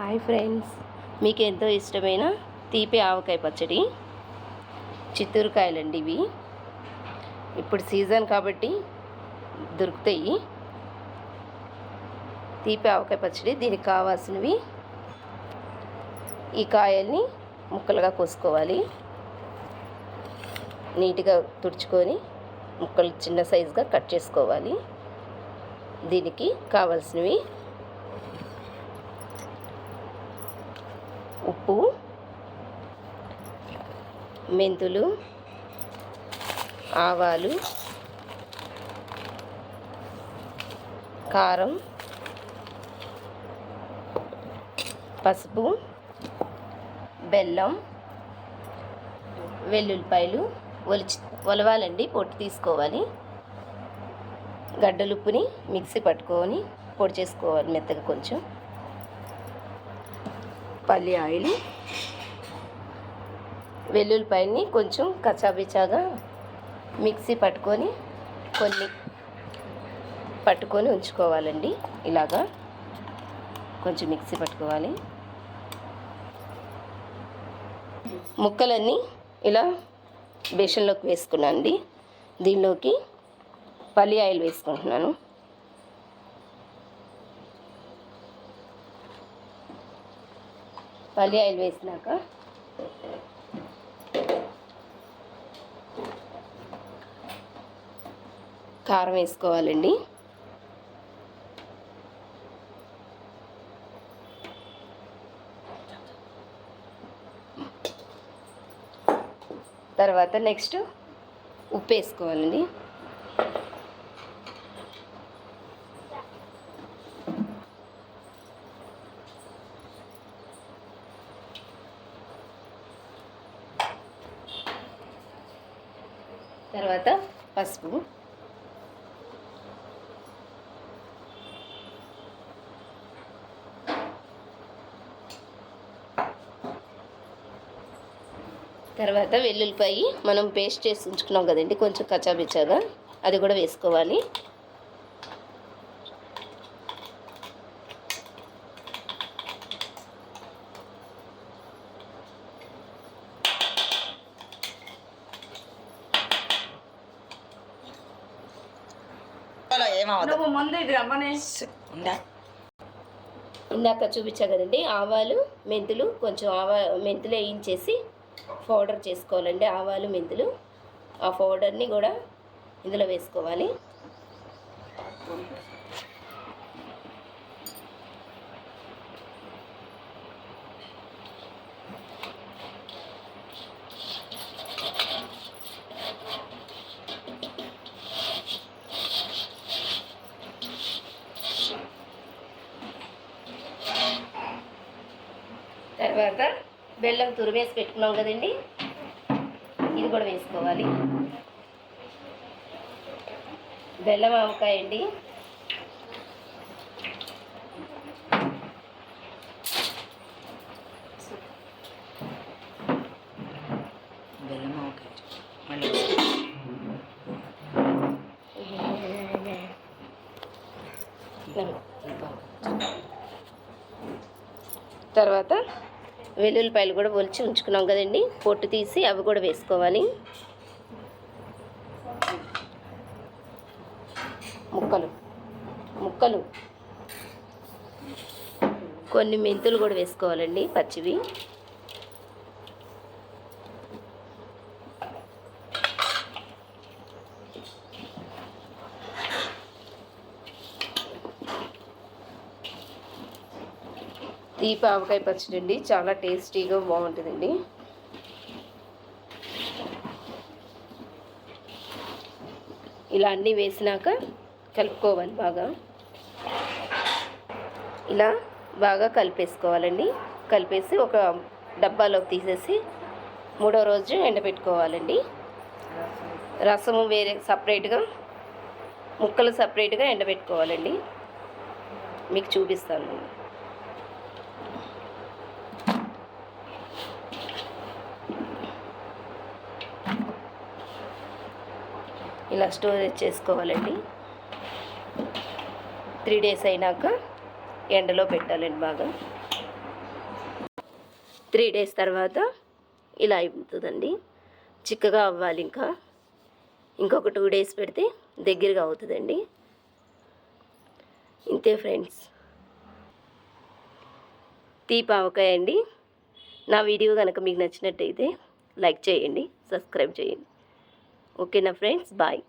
Hi friends. మీకు ఎంతో ఇష్టమైన తీపి ఆవకాయ పచ్చడి చిత్తూరుకాయలండి ఇవి. ఇప్పుడు సీజన్ కాబట్టి దొరుకుతాయి. తీపి ఆవకాయ పచ్చడి దీనికి కావాల్సినవి. ఈ కాయల్ని ముక్కలుగా కోసుకోవాలి. నీట్గా తుడుచుకొని ముక్కలు చిన్న సైజుగా కట్ చేసుకోవాలి. దీనికి కావాల్సినవి ఉప్పు మెంతులు ఆవాలు కారం పసుపు బెల్లం వెల్లుల్లిపాయలు ఒలిచి ఒలవాలండి పొట్టు తీసుకోవాలి. గడ్డలుప్పుని మిక్సీ పట్టుకొని పొడి చేసుకోవాలి మెత్తగా కొంచెం. పల్లి ఆయిల్ వెల్లుల్లిపాయని కొంచెం కచాబిచాగా మిక్సీ పట్టుకొని కొన్ని పట్టుకొని ఉంచుకోవాలండి. ఇలాగా కొంచెం మిక్సీ పట్టుకోవాలి. ముక్కలన్నీ ఇలా బేషన్లోకి వేసుకున్నాను అండి దీనిలోకి పల్లి ఆయిల్ వేసుకుంటున్నాను. పల్లి ఆయిల్ వేసినాక. కారం వేసుకోవాలండి. తర్వాత నెక్స్ట్ ఉప్పు వేసుకోవాలండి. తర్వాత పసుపు. తర్వాత వెల్లుల్లిపాయి మనం పేస్ట్ చేసి ఉంచుకున్నాం కదండి కొంచెం కచ్చాబిచ్చాగా అది కూడా వేసుకోవాలి. నువ్వు ముందు ఇది రమ్మని. ఉందా? ఇందాక చూపించా కదండి ఆవాలు మెంతులు కొంచెం ఆవా మెంతులు వేయించేసి పౌడర్ చేసుకోవాలండి. ఆవాలు మెంతులు ఆ పౌడర్ని కూడా ఇందులో వేసుకోవాలి. తర్వాత బెల్లం తురిమేసి పెట్టుకున్నాం కదండి. ఇది కూడా వేసుకోవాలి. బెల్లం ఆవకాయ అండి. బెల్లం మళ్ళీ తర్వాత వెల్లుల్లిపాయలు కూడా ఒలిచి ఉంచుకున్నాం కదండి. పొట్టు తీసి అవి కూడా వేసుకోవాలి. ముక్కలు ముక్కలు. కొన్ని మెంతులు కూడా వేసుకోవాలండి పచ్చివి. తీపి ఆవకాయ పచ్చడి అండి చాలా టేస్టీగా బాగుంటుందండి. ఇలా అన్నీ వేసినాక కలుపుకోవాలి బాగా. ఇలా బాగా కలిపేసుకోవాలండి. కలిపేసి ఒక డబ్బాలోకి తీసేసి మూడో రోజు ఎండబెట్టుకోవాలండి. రసము వేరే సపరేట్గా ముక్కలు సపరేట్గా ఎండబెట్టుకోవాలండి. మీకు చూపిస్తాను. ఇలా స్టోరేజ్ చేసుకోవాలండి. త్రీ డేస్ అయినాక ఎండలో పెట్టాలండి బాగా. త్రీ డేస్ తర్వాత ఇలా అయిపోతుందండి. చిక్కగా అవ్వాలి ఇంకా. ఇంకొక టూ డేస్ పెడితే దగ్గరగా అవుతుందండి. ఇంతే ఫ్రెండ్స్. తీపావకాయ అండి. నా వీడియో కనుక మీకు నచ్చినట్టయితే లైక్ చేయండి సబ్స్క్రైబ్ చేయండి. ఓకేనా ఫ్రెండ్స్ బాయ్